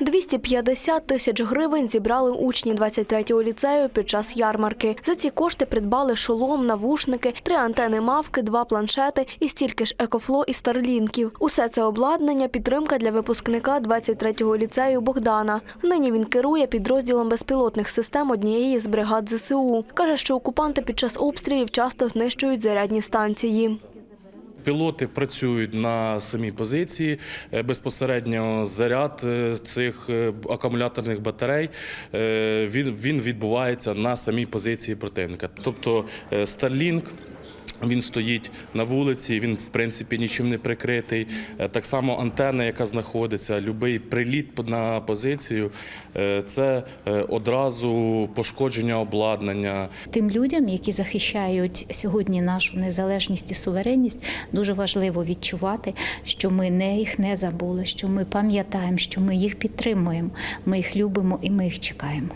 250 тисяч гривень зібрали учні 23-го ліцею під час ярмарки. За ці кошти придбали шолом, навушники, три антени мавки, два планшети і стільки ж екофло і старлінків. Усе це обладнання підтримка для випускника 23-го ліцею Богдана. Нині він керує підрозділом безпілотних систем однієї з бригад ЗСУ. Каже, що окупанти під час обстрілів часто знищують зарядні станції. Пілоти працюють на самій позиції. Е, Безпосередньо заряд е, цих е, акумуляторних батарей він, відбувається на самій позиції противника. Тобто Starlink він стоїть на вулиці, він в принципі нічим не прикритий. Е, Так само антенна, яка знаходиться, будь-який приліт на позицію е, це е, одразу пошкодження обладнання, Тим людям, які захищають сьогодні нашу незалежність і суверенність, дуже важливо відчувати, що ми не їх не забули, що ми пам'ятаємо, що ми їх підтримуємо, ми їх любимо і ми їх чекаємо.